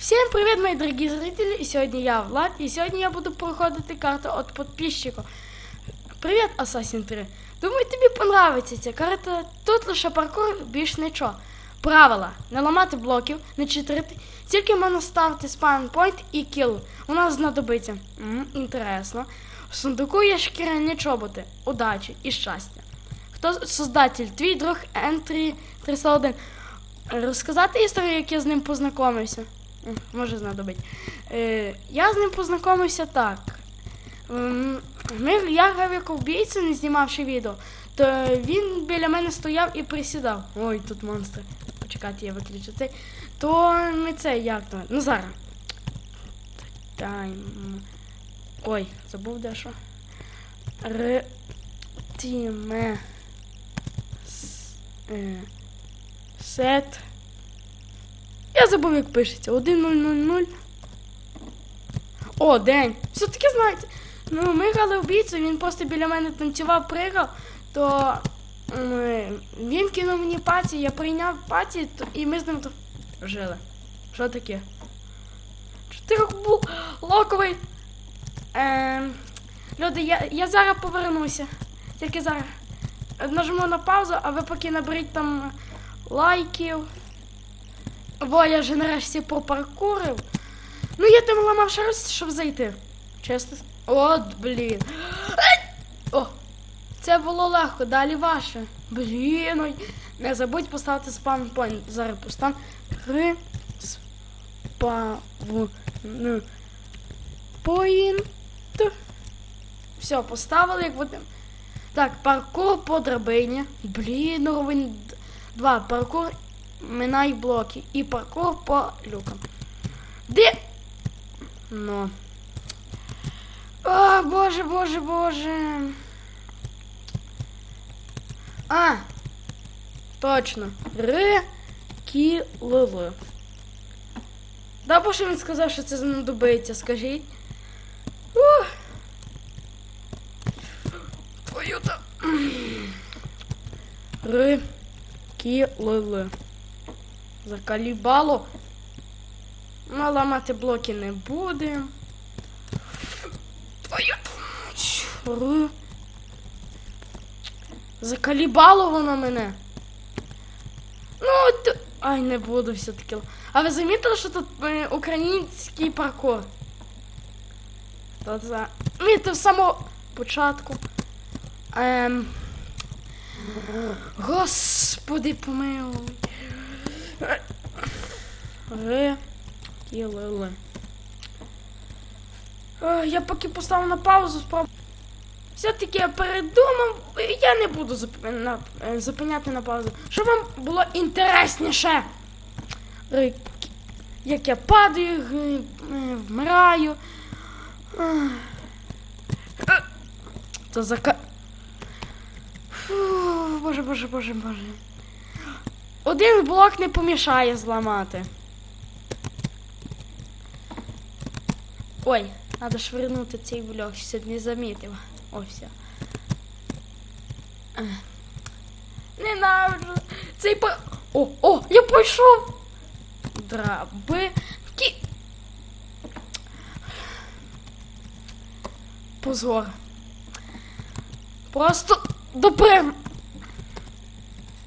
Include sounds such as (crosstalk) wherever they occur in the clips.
Всем привет, мои дорогие зрители! И сегодня я Влад, и сегодня я буду проходити карту от подписчиков. Привіт, Assassin 3! Думаю, тобі понравиться ця карта. Тут лише паркур, більш нічого. Правила: не ламати блоків, не читерити, тільки можна ставити спаунпойнт і кіл. У нас знадобиться. М, інтересно. В сундуку є шкіряні чоботи, удачі і щастя. Хто создатель? Твій друг Ентрі 301. Розказати історію, як я з ним познайомився? Може знадобить. Е, я з ним познайомився так. Ем, Ми, я грав як вбійця, не знімавши відео, то він біля мене стояв і присідав. Ой, тут монстри. Почекайте, я виключу цей. То ми це як то? Ну зараз. Тайм. Ой, забув дещо. Р. Тіме. Сет. Я забув, як пишеться. 1000. О, день. Все-таки знаєте. Ну, ми грали вбійцю, він просто біля мене танцював, пригав, то він кинув мені паті, я прийняв паті, то, і ми з ним то жили. Що таке? Чотири був локовий. Ем, люди, я, я зараз повернуся. Тільки зараз. Нажму на паузу, а ви поки наберіть там лайків. Во, я вже нарешті попаркурив. Ну, я там ламав ще щоб зайти. Чесно. От, блін. (gasps) О! Це було легко, далі ваше. Блін. Ой. Не забудь поставити point. Зараз постав. Спаву. Point. Все, поставили, як будемо. Так, паркур по драбині. Блін, уровень 2. Паркур минай блоки. І паркур по люкам. Де? Ну. О, боже, боже, боже. А, точно. Р кі л л Да, бо що він сказав, що це знадобиться, скажіть. Ух. Твою та. Закалібало. Ну, ламати блоки не будемо. Твою Р. Закалібало воно мене. Ну, т... Ай, не буду все-таки. А ви замітили, що тут е, український паркур? То за... Ні, це в самого початку. Ем... Господи, помилуй. Р. Кілили. Е, Я поки поставив на паузу, спробую. Все-таки я передумав, я не буду е, зупиняти на паузу. Щоб вам було інтересніше. Е, Як я падаю, е, вмираю. Е, е, То зака. Фу, боже, боже, боже, боже. Один блок не помішає зламати. Ой, треба швирнути цей блок, щоб не замітив. О, все. Ненавиджу. Цей по... О, о, я пройшов. Драби. Кі... Позор. Просто доприг...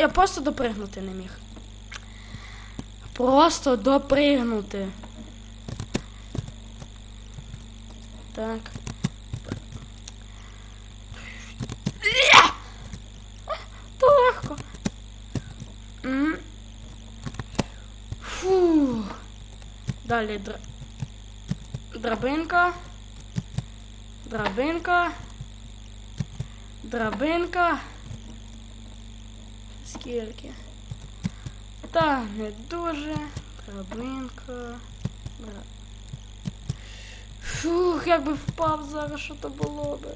Я просто допригнути не міг. Просто допригнути. Так. То легко. Фу. Далі дра... драбинка. Драбинка. Драбинка. Скільки? Та не дуже. Драбинка. Дра... Фух, як би впав зараз, що то було би.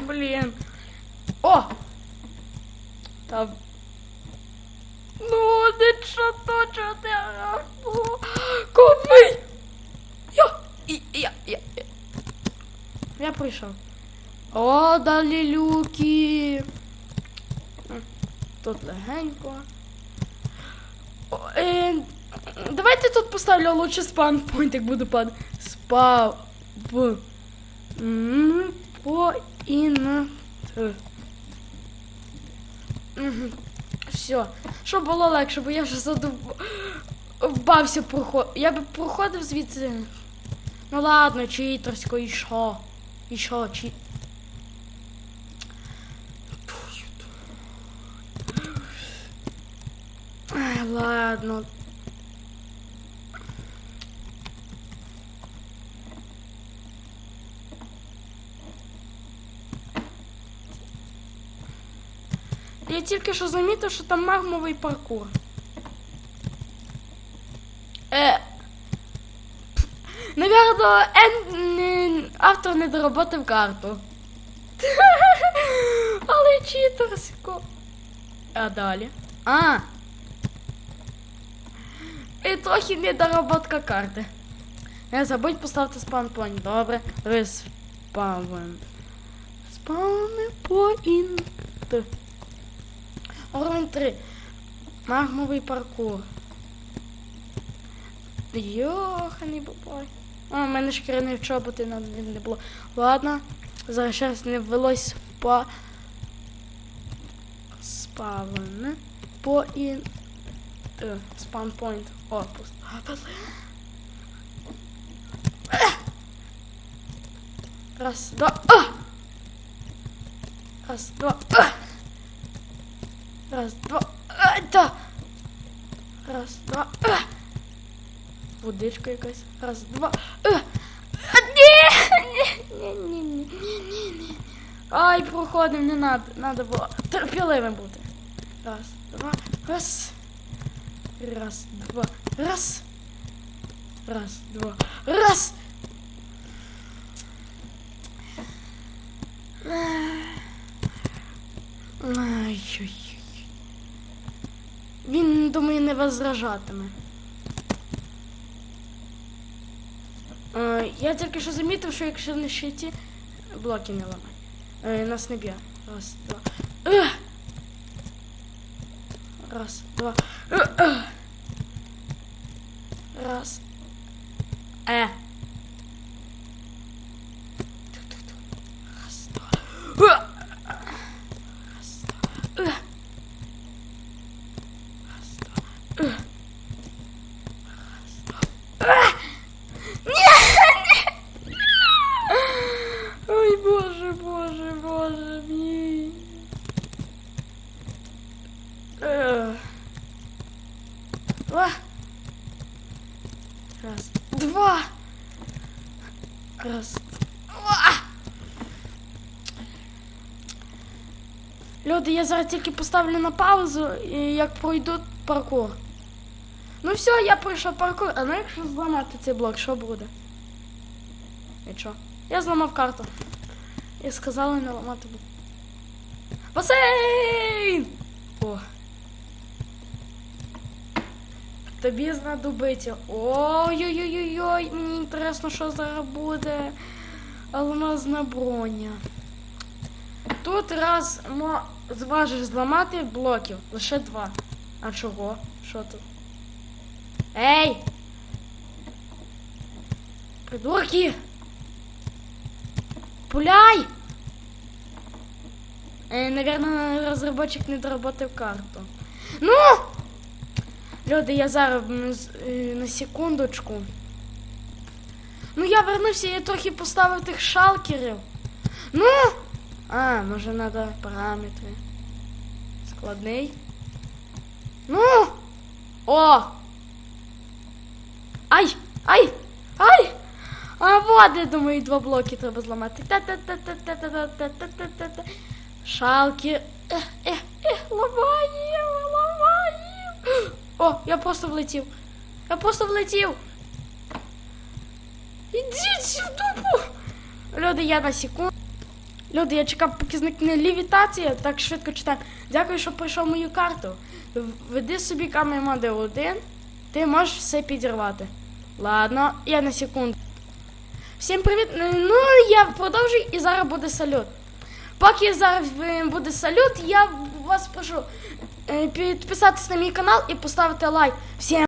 Блін. О! Та. Ну, не що то, що ти Купи! Я, я, я, я. Я прийшов. О, далі люки. Тут легенько. Е, давайте тут поставлю лучше point, як буду падати. Спав. Ін. Все. Щоб було легше, бо я вже задовбався проход. Я би проходив звідси. Ну ладно, читерсько, і що? І що, чи. Ай, ладно. Я тільки що замітив, що там магмовий паркур. Е. Навірно, ен... автор не доработав карту. (laughs) Але читерсько. А далі. А. І трохи недоработка карти. Не забудь поставити спаунпойнт. Добре. Респаун. Спауни поінт. Уровень 3. Магмовий паркур. Йоханий бабай. А, в мене шкіряний чоботи на не було. Ладно. Зараз щас не ввелось в па... По ін... Е, Спаун point. О, поставили. Ех! Раз, два. А! Раз, два. А! Раз, два. А, да. Раз, два. А. Водичка якась. Раз, два. А. А, Ні, ні, ні, ні, ні, ні, ні. Ай, проходив, не надо. Надо було терпеливим бути. Раз, два, раз. Раз, два, раз. Раз, два, раз. Ай-ой-ой. Він, думаю, не возражатиме. Е, я тільки що замітив, що якщо не щиті, блоки не ламай. Е, нас не б'є. Раз, два. Ех! Раз, два. Раз. Е. É. Люди, я зараз тільки поставлю на паузу, і як пройду паркур. Ну все, я пройшов паркур, а ну якщо зламати цей блок, що буде? Нічого. Я зламав карту. І сказали не ламати блок. Басейн! О. Тобі знадобиться. Ой-ой-ой-ой, мені інтересно, що зараз буде. Алмазна броня. Тут раз мо... зважиш зламати блоків. Лише два. А чого? Що тут? Ей! Придурки! Пуляй! Е, наверное, розробочик не доработав карту. Ну! Люди, я зараз е, на секундочку. Ну я вернувся, я трохи поставив тих шалкерів. Ну! А, може треба параметри. Складний. Ну! О! Ай! Ай! Ай! А вот, я думаю, два блоки треба зламати. Та-та-та-та-та-та-та-та-та-та-та. Шалки. Ех, ех, ех, ламаємо, ламаємо. О, я просто влетів. Я просто влетів. Ідіть сюди. Люди, я на секунду. Люди, я чекав, поки зникне лівітація, так швидко читаю. Дякую, що пройшов мою карту. Веди собі камінь моди один, ти можеш все підірвати. Ладно, я на секунду. Всім привіт! Ну, я продовжую і зараз буде салют. Поки зараз буде салют, я вас прошу е, підписатись на мій канал і поставити лайк. Всім